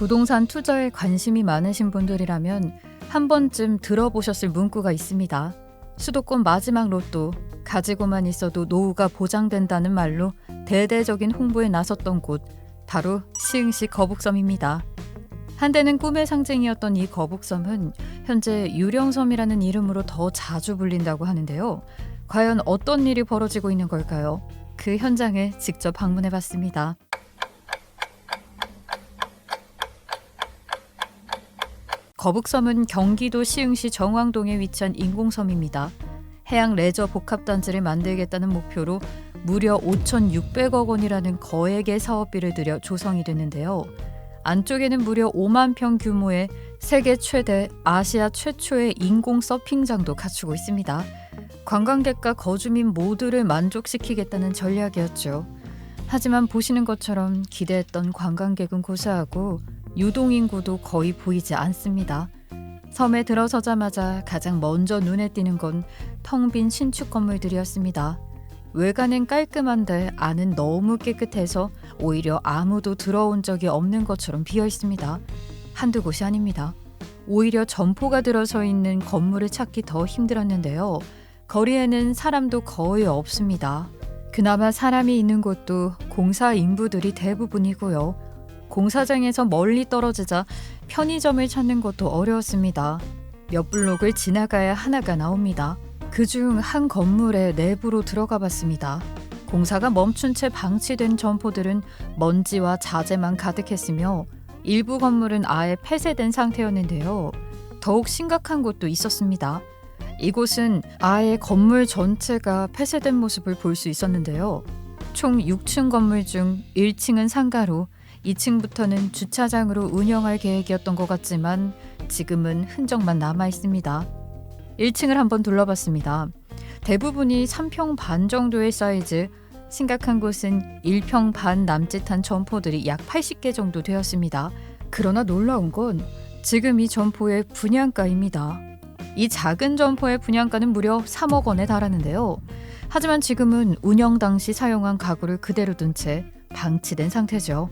부동산 투자에 관심이 많으신 분들이라면 한 번쯤 들어보셨을 문구가 있습니다. 수도권 마지막 로또, 가지고만 있어도 노후가 보장된다는 말로 대대적인 홍보에 나섰던 곳, 바로 시흥시 거북섬입니다. 한때는 꿈의 상징이었던 이 거북섬은 현재 유령섬이라는 이름으로 더 자주 불린다고 하는데요. 과연 어떤 일이 벌어지고 있는 걸까요? 그 현장을 직접 방문해 봤습니다. 거북섬은 경기도 시흥시 정왕동에 위치한 인공섬입니다. 해양 레저 복합단지를 만들겠다는 목표로 무려 5,600억 원이라는 거액의 사업비를 들여 조성이 됐는데요. 안쪽에는 무려 5만 평 규모의 세계 최대, 아시아 최초의 인공 서핑장도 갖추고 있습니다. 관광객과 거주민 모두를 만족시키겠다는 전략이었죠. 하지만 보시는 것처럼 기대했던 관광객은 고사하고 유동인구도 거의 보이지 않습니다. 섬에 들어서자마자 가장 먼저 눈에 띄는 건 텅 빈 신축 건물들이었습니다. 외관은 깔끔한데 안은 너무 깨끗해서 오히려 아무도 들어온 적이 없는 것처럼 비어 있습니다. 한두 곳이 아닙니다. 오히려 점포가 들어서 있는 건물을 찾기 더 힘들었는데요. 거리에는 사람도 거의 없습니다. 그나마 사람이 있는 곳도 공사 인부들이 대부분이고요. 공사장에서 멀리 떨어지자 편의점을 찾는 것도 어려웠습니다. 몇 블록을 지나가야 하나가 나옵니다. 그중 한 건물의 내부로 들어가 봤습니다. 공사가 멈춘 채 방치된 점포들은 먼지와 자재만 가득했으며 일부 건물은 아예 폐쇄된 상태였는데요. 더욱 심각한 곳도 있었습니다. 이곳은 아예 건물 전체가 폐쇄된 모습을 볼 수 있었는데요. 총 6층 건물 중 1층은 상가로 2층부터는 주차장으로 운영할 계획이었던 것 같지만 지금은 흔적만 남아 있습니다. 1층을 한번 둘러봤습니다. 대부분이 3평 반 정도의 사이즈, 심각한 곳은 1평 반 남짓한 점포들이 약 80개 정도 되었습니다. 그러나 놀라운 건 지금 이 점포의 분양가입니다. 이 작은 점포의 분양가는 무려 3억 원에 달하는데요. 하지만 지금은 운영 당시 사용한 가구를 그대로 둔 채 방치된 상태죠.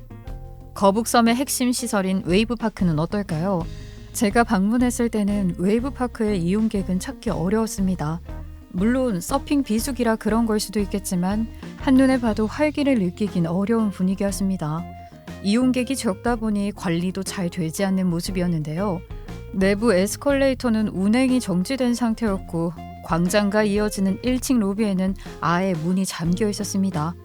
거북섬의 핵심 시설인 웨이브파크는 어떨까요? 제가 방문했을 때는 웨이브파크의 이용객은 찾기 어려웠습니다. 물론 서핑 비수기라 그런 걸 수도 있겠지만 한눈에 봐도 활기를 느끼긴 어려운 분위기였습니다. 이용객이 적다 보니 관리도 잘 되지 않는 모습이었는데요. 내부 에스컬레이터는 운행이 정지된 상태였고 광장과 이어지는 1층 로비에는 아예 문이 잠겨 있었습니다.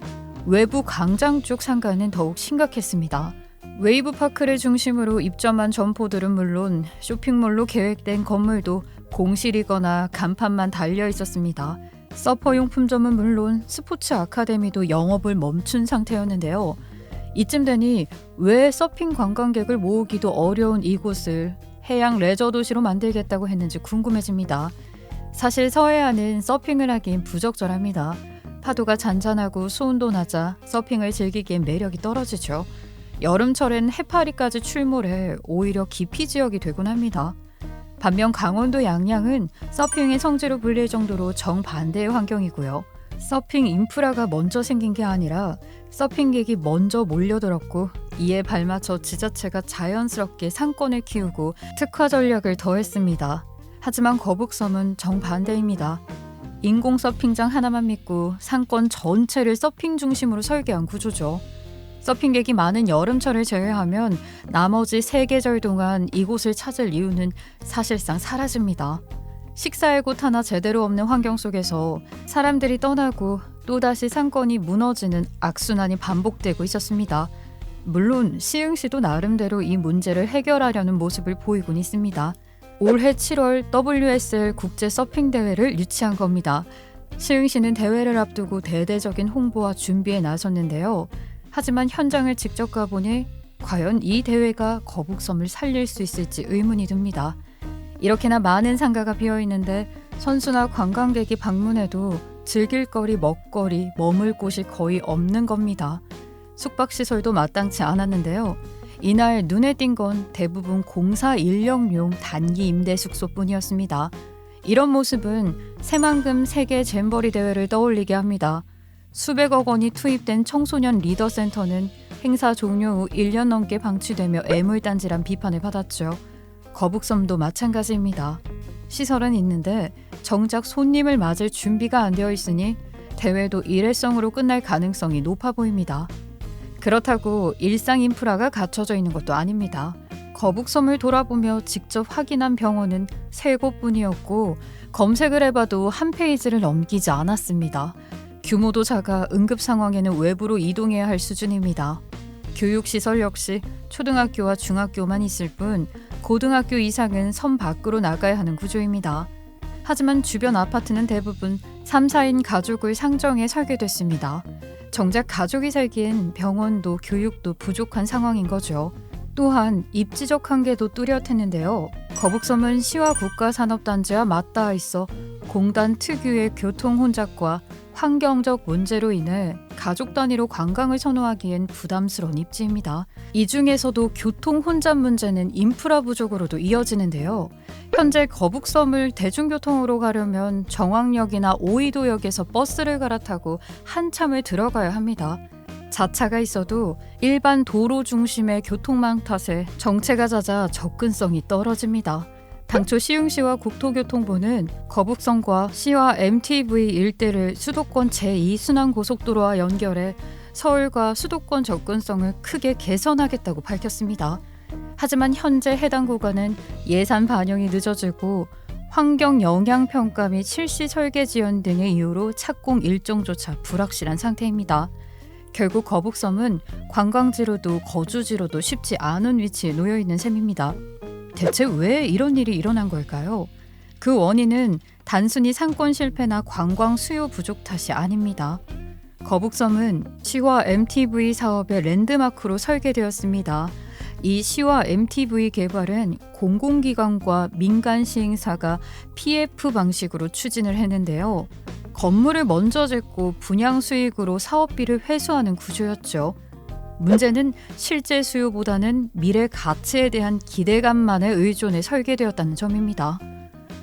외부 광장 쪽 상가는 더욱 심각했습니다. 웨이브 파크를 중심으로 입점한 점포들은 물론 쇼핑몰로 계획된 건물도 공실이거나 간판만 달려 있었습니다. 서퍼용품점은 물론 스포츠 아카데미도 영업을 멈춘 상태였는데요. 이쯤 되니 왜 서핑 관광객을 모으기도 어려운 이곳을 해양 레저 도시로 만들겠다고 했는지 궁금해집니다. 사실 서해안은 서핑을 하기엔 부적절합니다. 파도가 잔잔하고 수온도 낮아 서핑을 즐기기엔 매력이 떨어지죠. 여름철엔 해파리까지 출몰해 오히려 기피 지역이 되곤 합니다. 반면 강원도 양양은 서핑의 성지로 불릴 정도로 정반대의 환경이고요. 서핑 인프라가 먼저 생긴 게 아니라 서핑객이 먼저 몰려들었고 이에 발맞춰 지자체가 자연스럽게 상권을 키우고 특화 전략을 더했습니다. 하지만 거북섬은 정반대입니다. 인공 서핑장 하나만 믿고 상권 전체를 서핑 중심으로 설계한 구조죠. 서핑객이 많은 여름철을 제외하면 나머지 세 계절 동안 이곳을 찾을 이유는 사실상 사라집니다. 식사의 곳 하나 제대로 없는 환경 속에서 사람들이 떠나고 또다시 상권이 무너지는 악순환이 반복되고 있었습니다. 물론 시흥시도 나름대로 이 문제를 해결하려는 모습을 보이곤 있습니다. 올해 7월 WSL 국제 서핑 대회를 유치한 겁니다. 시흥시는 대회를 앞두고 대대적인 홍보와 준비에 나섰는데요. 하지만 현장을 직접 가보니 과연 이 대회가 거북섬을 살릴 수 있을지 의문이 듭니다. 이렇게나 많은 상가가 비어 있는데 선수나 관광객이 방문해도 즐길 거리, 먹거리, 머물 곳이 거의 없는 겁니다. 숙박 시설도 마땅치 않았는데요. 이날 눈에 띈 건 대부분 공사 인력용 단기 임대 숙소뿐이었습니다. 이런 모습은 새만금 세계 잼버리 대회를 떠올리게 합니다. 수백억 원이 투입된 청소년 리더 센터는 행사 종료 후 1년 넘게 방치되며 애물단지란 비판을 받았죠. 거북섬도 마찬가지입니다. 시설은 있는데 정작 손님을 맞을 준비가 안 되어 있으니 대회도 일회성으로 끝날 가능성이 높아 보입니다. 그렇다고 일상 인프라가 갖춰져 있는 것도 아닙니다. 거북섬을 돌아보며 직접 확인한 병원은 세 곳뿐이었고 검색을 해봐도 한 페이지를 넘기지 않았습니다. 규모도 작아 응급 상황에는 외부로 이동해야 할 수준입니다. 교육시설 역시 초등학교와 중학교만 있을 뿐 고등학교 이상은 섬 밖으로 나가야 하는 구조입니다. 하지만 주변 아파트는 대부분 3, 4인 가족을 상정해 설계됐습니다. 정작 가족이 살기엔 병원도 교육도 부족한 상황인 거죠. 또한 입지적 한계도 뚜렷했는데요. 거북섬은 시와 국가산업단지와 맞닿아 있어 공단 특유의 교통 혼잡과 환경적 문제로 인해 가족 단위로 관광을 선호하기엔 부담스러운 입지입니다. 이 중에서도 교통 혼잡 문제는 인프라 부족으로도 이어지는데요. 현재 거북섬을 대중교통으로 가려면 정왕역이나 오이도역에서 버스를 갈아타고 한참을 들어가야 합니다. 자차가 있어도 일반 도로 중심의 교통망 탓에 정체가 잦아 접근성이 떨어집니다. 당초 시흥시와 국토교통부는 거북선과 시와 MTV 일대를 수도권 제2순환고속도로와 연결해 서울과 수도권 접근성을 크게 개선하겠다고 밝혔습니다. 하지만 현재 해당 구간은 예산 반영이 늦어지고 환경 영향 평가 및 실시 설계 지연 등의 이유로 착공 일정조차 불확실한 상태입니다. 결국 거북섬은 관광지로도 거주지로도 쉽지 않은 위치에 놓여 있는 셈입니다. 대체 왜 이런 일이 일어난 걸까요? 그 원인은 단순히 상권 실패나 관광 수요 부족 탓이 아닙니다. 거북섬은 시와 MTV 사업의 랜드마크로 설계되었습니다. 이 시와 MTV 개발은 공공기관과 민간 시행사가 PF 방식으로 추진을 했는데요. 건물을 먼저 짓고 분양 수익으로 사업비를 회수하는 구조였죠. 문제는 실제 수요보다는 미래 가치에 대한 기대감만에 의존해 설계되었다는 점입니다.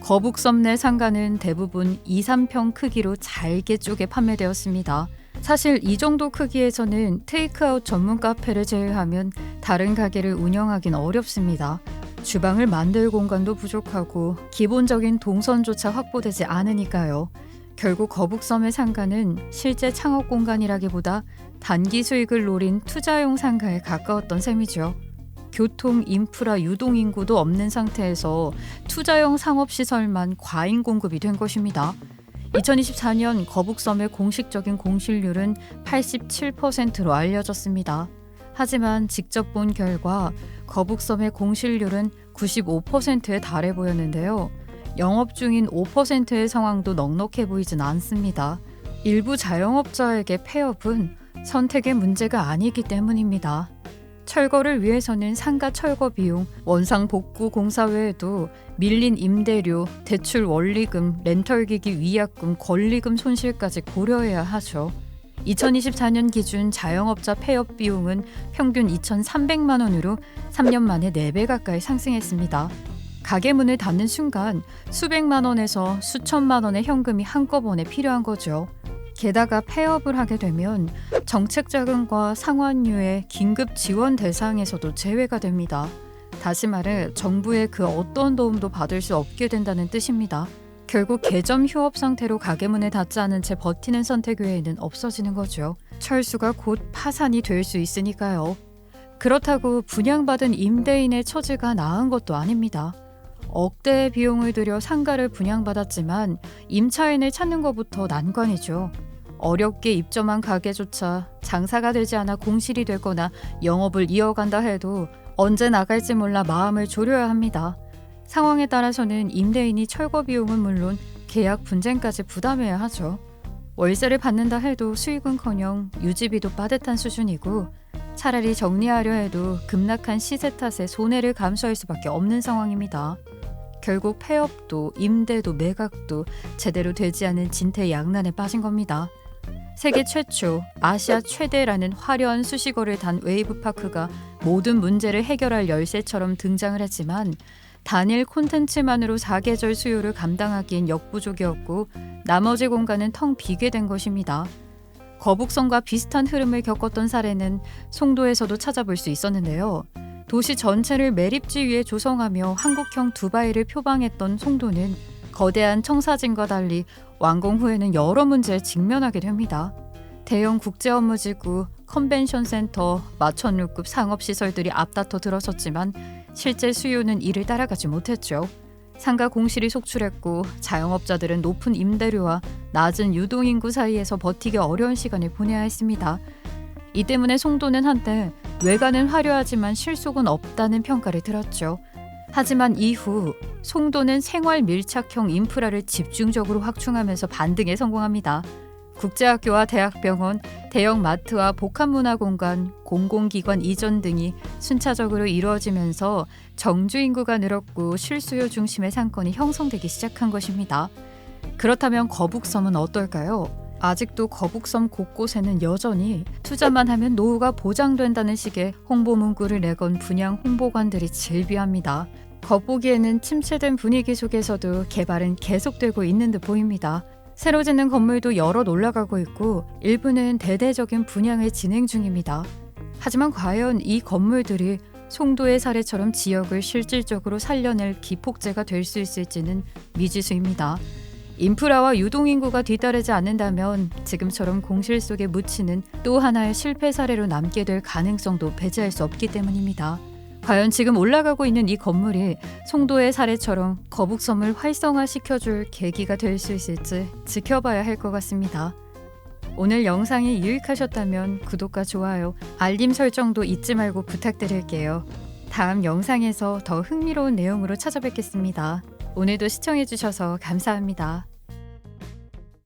거북섬 내 상가는 대부분 2, 3평 크기로 잘게 쪼개 판매되었습니다. 사실 이 정도 크기에서는 테이크아웃 전문 카페를 제외하면 다른 가게를 운영하긴 어렵습니다. 주방을 만들 공간도 부족하고 기본적인 동선조차 확보되지 않으니까요. 결국 거북섬의 상가는 실제 창업 공간이라기보다 단기 수익을 노린 투자용 상가에 가까웠던 셈이죠. 교통, 인프라, 유동 인구도 없는 상태에서 투자용 상업 시설만 과잉 공급이 된 것입니다. 2024년 거북섬의 공식적인 공실률은 87%로 알려졌습니다. 하지만 직접 본 결과 거북섬의 공실률은 95%에 달해 보였는데요. 영업 중인 5%의 상황도 넉넉해 보이진 않습니다. 일부 자영업자에게 폐업은 선택의 문제가 아니기 때문입니다. 철거를 위해서는 상가 철거 비용, 원상 복구 공사 외에도 밀린 임대료, 대출 원리금, 렌털기기 위약금, 권리금 손실까지 고려해야 하죠. 2024년 기준 자영업자 폐업 비용은 평균 2,300만 원으로 3년 만에 4배 가까이 상승했습니다. 가게 문을 닫는 순간 수백만 원에서 수천만 원의 현금이 한꺼번에 필요한 거죠. 게다가 폐업을 하게 되면 정책 자금과 상환류의 긴급 지원 대상에서도 제외가 됩니다. 다시 말해 정부의 그 어떤 도움도 받을 수 없게 된다는 뜻입니다. 결국 개점 휴업 상태로 가게 문을 닫지 않은 채 버티는 선택 외에는 없어지는 거죠. 철수가 곧 파산이 될 수 있으니까요. 그렇다고 분양받은 임대인의 처지가 나은 것도 아닙니다. 억대의 비용을 들여 상가를 분양받았지만 임차인을 찾는 것부터 난관이죠. 어렵게 입점한 가게조차 장사가 되지 않아 공실이 되거나 영업을 이어간다 해도 언제 나갈지 몰라 마음을 졸여야 합니다. 상황에 따라서는 임대인이 철거 비용은 물론 계약 분쟁까지 부담해야 하죠. 월세를 받는다 해도 수익은커녕 유지비도 빠듯한 수준이고 차라리 정리하려 해도 급락한 시세 탓에 손해를 감수할 수밖에 없는 상황입니다. 결국 폐업도 임대도 매각도 제대로 되지 않은 진퇴양난에 빠진 겁니다. 세계 최초, 아시아 최대라는 화려한 수식어를 단 웨이브파크가 모든 문제를 해결할 열쇠처럼 등장을 했지만 단일 콘텐츠만으로 사계절 수요를 감당하기엔 역부족이었고 나머지 공간은 텅 비게 된 것입니다. 거북선과 비슷한 흐름을 겪었던 사례는 송도에서도 찾아볼 수 있었는데요. 도시 전체를 매립지 위에 조성하며 한국형 두바이를 표방했던 송도는 거대한 청사진과 달리 완공 후에는 여러 문제에 직면하게 됩니다. 대형 국제 업무지구, 컨벤션 센터, 마천루급 상업 시설들이 앞다퉈 들어섰지만 실제 수요는 이를 따라가지 못했죠. 상가 공실이 속출했고 자영업자들은 높은 임대료와 낮은 유동인구 사이에서 버티기 어려운 시간을 보내야 했습니다. 이 때문에 송도는 한때 외관은 화려하지만 실속은 없다는 평가를 들었죠. 하지만 이후 송도는 생활 밀착형 인프라를 집중적으로 확충하면서 반등에 성공합니다. 국제학교와 대학병원, 대형 마트와 복합문화공간, 공공기관 이전 등이 순차적으로 이루어지면서 정주 인구가 늘었고 실수요 중심의 상권이 형성되기 시작한 것입니다. 그렇다면 거북섬은 어떨까요? 아직도 거북섬 곳곳에는 여전히 투자만 하면 노후가 보장된다는 식의 홍보 문구를 내건 분양 홍보관들이 즐비합니다. 겉보기에는 침체된 분위기 속에서도 개발은 계속되고 있는 듯 보입니다. 새로 짓는 건물도 여럿 올라가고 있고 일부는 대대적인 분양을 진행 중입니다. 하지만 과연 이 건물들이 송도의 사례처럼 지역을 실질적으로 살려낼 기폭제가 될 수 있을지는 미지수입니다. 인프라와 유동인구가 뒤따르지 않는다면 지금처럼 공실 속에 묻히는 또 하나의 실패 사례로 남게 될 가능성도 배제할 수 없기 때문입니다. 과연 지금 올라가고 있는 이 건물이 송도의 사례처럼 거북섬을 활성화시켜줄 계기가 될 수 있을지 지켜봐야 할 것 같습니다. 오늘 영상이 유익하셨다면 구독과 좋아요, 알림 설정도 잊지 말고 부탁드릴게요. 다음 영상에서 더 흥미로운 내용으로 찾아뵙겠습니다. 오늘도 시청해주셔서 감사합니다.